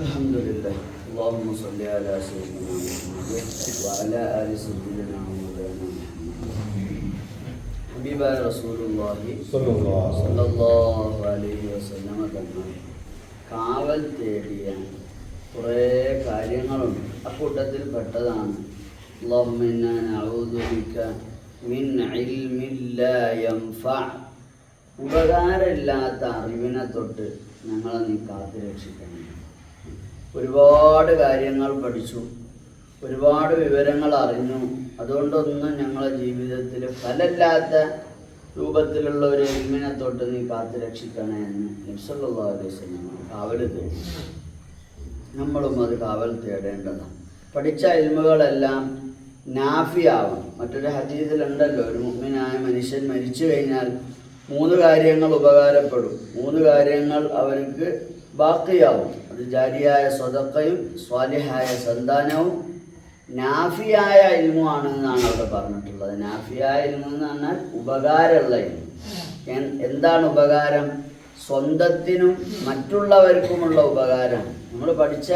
الحمد لله اللهم صل على سيدنا محمد وعلى آل سيدنا مولانا ഹബീബായ റസൂലുള്ളാഹി സല്ലല്ലാഹു അലൈഹി വസല്ലമ തങ്ങൾ കാവൽ തേടിയ കുറേ കാര്യങ്ങളുണ്ട് അക്കൂട്ടത്തിൽ പെട്ടതാണ് اللهم إنا نعوذ بك من علم لا ينفع ഉപകാരമില്ലാത്ത അറിവിനെ തൊട്ട് ഞങ്ങളെ നീ കാത്തു രക്ഷിക്കണം ഒരുപാട് കാര്യങ്ങൾ പഠിച്ചു. ഒരുപാട് വിവരങ്ങൾ അറിഞ്ഞു. അതുകൊണ്ടൊന്നും ഞങ്ങളുടെ ജീവിതത്തിൽ ഫലമില്ലാത്ത രൂപത്തിലുള്ള ഒരു എൽമിനെ തൊട്ട് നീ കാത്തു രക്ഷിക്കണേ എന്ന് നിസ്സല്ലാ അലൈഹി കാവൽ തേടി. നമ്മളും അത് കാവൽ തേടേണ്ടതാണ്. പഠിച്ച എൽമുകളെല്ലാം നാഫിയാവണം. മറ്റൊരു ഹദീസിലുണ്ടല്ലോ ഒരു മുഗ്മിനായ മനുഷ്യൻ മരിച്ചു കഴിഞ്ഞാൽ മൂന്ന് കാര്യങ്ങൾ ഉപകാരപ്പെടും. മൂന്ന് കാര്യങ്ങൾ അവർക്ക് ബാക്കിയാവും. അത് ജാരിയായ സ്വതക്കയും സ്വാലിഹായ സന്താനവും നാഫിയായ ഇൽമുമാണ് എന്നാണ് അവിടെ പറഞ്ഞിട്ടുള്ളത്. നാഫിയായ ഇൽമു എന്ന് പറഞ്ഞാൽ ഉപകാരമുള്ള ഇൽമു. എന്താണ് ഉപകാരം? സ്വന്തത്തിനും മറ്റുള്ളവർക്കുമുള്ള ഉപകാരം. നമ്മൾ പഠിച്ച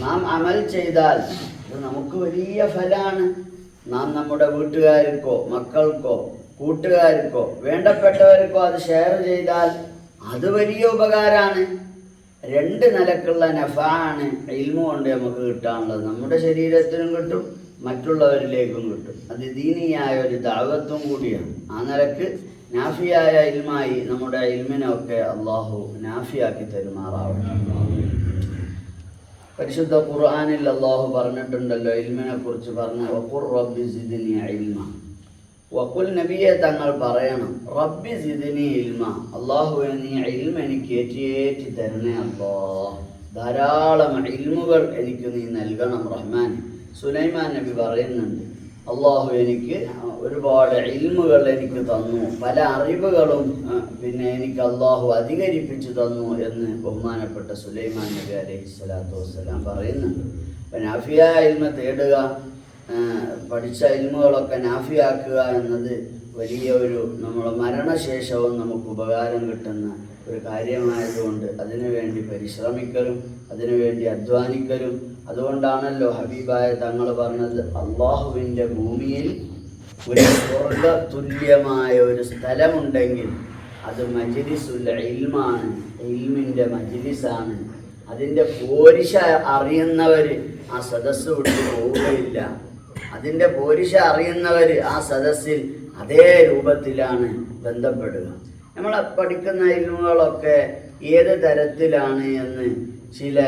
നാം അമൽ ചെയ്താൽ അത് നമുക്ക് വലിയ ഫലമാണ് നാം നമ്മുടെ വീട്ടുകാർക്കോ മക്കൾക്കോ കൂട്ടുകാർക്കോ വേണ്ടപ്പെട്ടവർക്കോ അത് ഷെയർ ചെയ്താൽ അത് വലിയ ഉപകാരമാണ് രണ്ട് നിലക്കുള്ള നഫാണ് ഇൽമു കൊണ്ട് നമുക്ക് കിട്ടാനുള്ളത്. നമ്മുടെ ശരീരത്തിനും കിട്ടും മറ്റുള്ളവരിലേക്കും കിട്ടും. അത് ദീനിയായ ഒരു ദാവത്വം കൂടിയാണ്. ആ നിലയ്ക്ക് നാഫിയായ ഇൽമായി നമ്മുടെ ഇൽമിനൊക്കെ അള്ളാഹു നാഫിയാക്കി തരുമാറാവും പരിശുദ്ധ ഖുർആാനിൽ അള്ളാഹു പറഞ്ഞിട്ടുണ്ടല്ലോ ഇൽമിനെ കുറിച്ച് പറഞ്ഞ റബ്ബി സിദ്നി ഇൽമ. വഖുൽ നബിയെ തങ്ങൾ പറയണം റബ്ബി സിദ്നി ഇൽമ അള്ളാഹു നീ ഇൽമ എനിക്ക് ഏറ്റിയേറ്റി തരണേ അല്ലോ. ധാരാളം ഇൽമുകൾ എനിക്ക് നീ നൽകണം റഹ്മാൻ. സുലൈമാൻ നബി പറയുന്നുണ്ട് അള്ളാഹു എനിക്ക് ഒരുപാട് ഇൽമുകൾ എനിക്ക് തന്നു. പല അറിവുകളും പിന്നെ എനിക്ക് അള്ളാഹു അധികരിപ്പിച്ചു തന്നു എന്ന് ബഹുമാനപ്പെട്ട സുലൈമാൻ നബി അലൈഹി സ്വലാത്തു വസ്സലാം പറയുന്നുണ്ട്. അപ്പം നാഫിയ ഇൽമ തേടുക പഠിച്ച ഇൽമുകളൊക്കെ നാഫിയാക്കുക എന്നത് വലിയ ഒരു നമ്മൾ മരണശേഷവും നമുക്ക് ഉപകാരം കിട്ടുന്ന ഒരു കാര്യമായതുകൊണ്ട് അതിനുവേണ്ടി പരിശ്രമിക്കലും അതിനുവേണ്ടി അധ്വാനിക്കലും. അതുകൊണ്ടാണല്ലോ ഹബീബായ തങ്ങൾ പറഞ്ഞത് അള്ളാഹുവിന്റെ ഭൂമിയിൽ ഒരു സ്വർഗ തുല്യമായ ഒരു സ്ഥലമുണ്ടെങ്കിൽ അത് മജ്ലിസുൽ ഇൽമാണ് ഇൽമിന്റെ മജിലിസാണ്. അതിന്റെ പോരിശ അറിയുന്നവർ ആ സദസ്സ് വിട്ടു പോവുകയില്ല. അതിന്റെ പോരിശ അറിയുന്നവർ ആ സദസ്സിൽ അതേ രൂപത്തിലാണ് ബന്ധപ്പെടുക. നമ്മൾ പഠിക്കുന്ന ഇൽമുകളൊക്കെ ഏത് തരത്തിലാണ് എന്ന് ചില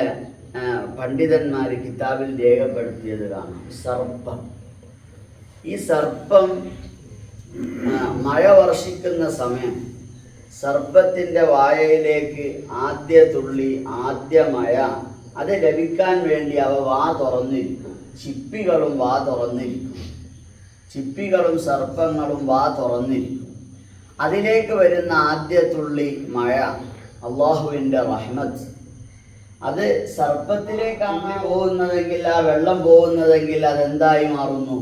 പണ്ഡിതന്മാർ കിതാബിൽ രേഖപ്പെടുത്തിയത് കാണാം. സർപ്പം. ഈ സർപ്പം മഴ വർഷിക്കുന്ന സമയം സർപ്പത്തിന്റെ വായയിലേക്ക് ആദ്യ തുള്ളി ആദ്യ മഴ അത് ലഭിക്കാൻ വേണ്ടി അവ വാ തുറന്നിരിക്കും. ചിപ്പികളും വാ തുറന്നിരിക്കും. ചിപ്പികളും സർപ്പങ്ങളും വാ തുറന്നിരിക്കും. അതിലേക്ക് വരുന്ന ആദ്യ തുള്ളി മഴ അള്ളാഹുവിന്റെ റഹ്മത്ത്. അത് സർപ്പത്തിലേക്കാണ് പോകുന്നതെങ്കിൽ ആ വെള്ളം പോകുന്നതെങ്കിൽ അതെന്തായി മാറുന്നു?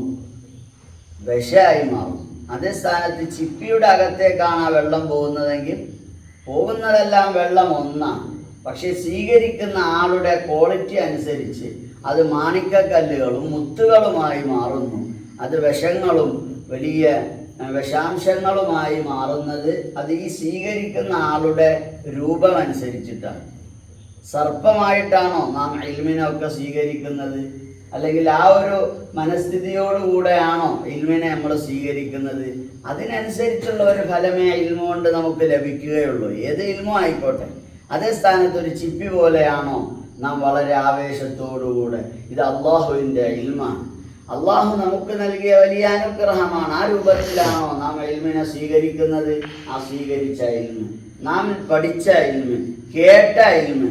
വിഷയായി മാറും അതേ സ്ഥാനത്ത് ചിപ്പിയുടെ അകത്തേക്കാണ് ആ വെള്ളം പോകുന്നതെങ്കിൽ പോകുന്നതെല്ലാം വെള്ളം ഒന്നാണ്. പക്ഷെ സ്വീകരിക്കുന്ന ആളുടെ ക്വാളിറ്റി അനുസരിച്ച് അത് മാണിക്കക്കല്ലുകളും മുത്തുകളുമായി മാറുന്നു. അത് വിഷങ്ങളും വലിയ വിഷാംശങ്ങളുമായി മാറുന്നത് അത് ഈ സ്വീകരിക്കുന്ന ആളുടെ രൂപമനുസരിച്ചിട്ടാണ്. സർപ്പമായിട്ടാണോ നാം ഇൽമിനൊക്കെ സ്വീകരിക്കുന്നത്? അല്ലെങ്കിൽ ആ ഒരു മനസ്ഥിതിയോടുകൂടെയാണോ ഇൽമിനെ നമ്മൾ സ്വീകരിക്കുന്നത്? അതിനനുസരിച്ചുള്ള ഒരു ഫലമേ ഇൽമ കൊണ്ട് നമുക്ക് ലഭിക്കുകയുള്ളൂ. ഏത് ഇൽമോ ആയിക്കോട്ടെ. അതേ സ്ഥാനത്ത് ഒരു ചിപ്പി പോലെയാണോ നാം വളരെ ആവേശത്തോടുകൂടെ. ഇത് അള്ളാഹുവിന്റെ ഇൽമാണ്. അള്ളാഹു നമുക്ക് നൽകിയ വലിയ അനുഗ്രഹമാണ്. ആ രൂപത്തിലാണോ നാം എൽമിനെ സ്വീകരിക്കുന്നത്? ആ സ്വീകരിച്ച എൽമ് നാം പഠിച്ച എൽമ് കേട്ട എൽമ്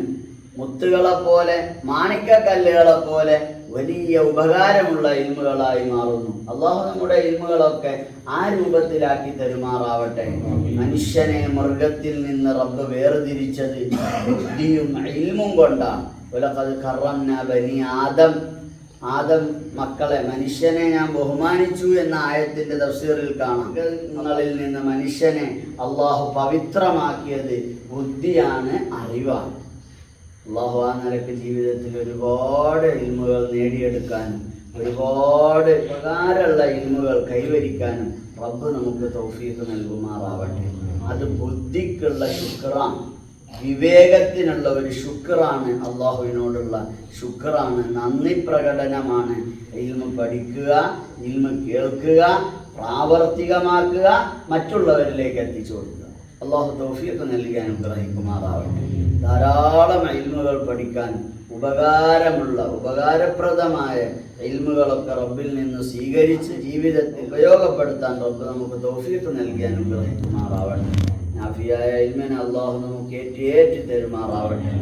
മുത്തുകളെ പോലെ മാണിക്കക്കല്ലുകളെ പോലെ വലിയ ഉപകാരമുള്ള ഇൽമുകളായി മാറുന്നു. അള്ളാഹു നമ്മുടെ ഇൽമുകളൊക്കെ ആ രൂപത്തിലാക്കി തരുമാറാവട്ടെ. മനുഷ്യനെ മൃഗത്തിൽ നിന്ന് റബ്ബ് വേർതിരിച്ചത് ബുദ്ധിയും ഇൽമും കൊണ്ടാണ്. ഉലക്കത് കറന്ന ബനി ആദം. ആദം മക്കളെ മനുഷ്യനെ ഞാൻ ബഹുമാനിച്ചു എന്ന ആയത്തിന്റെ തഫ്സീറിൽ കാണാം. നിങ്ങളിൽ നിന്ന് മനുഷ്യനെ അള്ളാഹു പവിത്രമാക്കിയത് ബുദ്ധിയാണ് അറിവാണ്. അള്ളാഹു ആ നിലയ്ക്ക് ജീവിതത്തിൽ ഒരുപാട് ഇൽമുകൾ നേടിയെടുക്കാനും ഒരുപാട് ഉപകാരമുള്ള ഇൽമുകൾ കൈവരിക്കാനും റബ്ബ് നമുക്ക് തൗഫീഖ് നൽകുമാറാവട്ടെ. അത് ബുദ്ധിക്കുള്ള ശുക്രാണ്. വിവേകത്തിനുള്ള ഒരു ശുക്രാണ് അള്ളാഹുവിനോടുള്ള ശുക്രാണ് നന്ദി പ്രകടനമാണ്. ഇൽമ പഠിക്കുക ഇൽമ കേൾക്കുക പ്രാവർത്തികമാക്കുക മറ്റുള്ളവരിലേക്ക് എത്തിച്ചു കൊടുക്കുക. അള്ളാഹു തൗഫീഖ് നൽകി ഗ്രഹിക്കുമാറാവട്ടെ ധാരാളം ഇൽമുകൾ പഠിക്കാൻ ഉപകാരമുള്ള ഉപകാരപ്രദമായ ഇൽമുകളൊക്കെ റബ്ബിൽ നിന്ന് സ്വീകരിച്ച് ജീവിതത്തിൽ ഉപയോഗപ്പെടുത്താൻ റബ്ബ് നമുക്ക് തൗഫീഖ് നൽകി അനുഗ്രഹിക്കുമാറാവട്ടെ. നാഫിയായ ഇൽമിനെ അള്ളാഹു നമുക്ക് ഏറ്റി തരുമാറാവട്ടെ.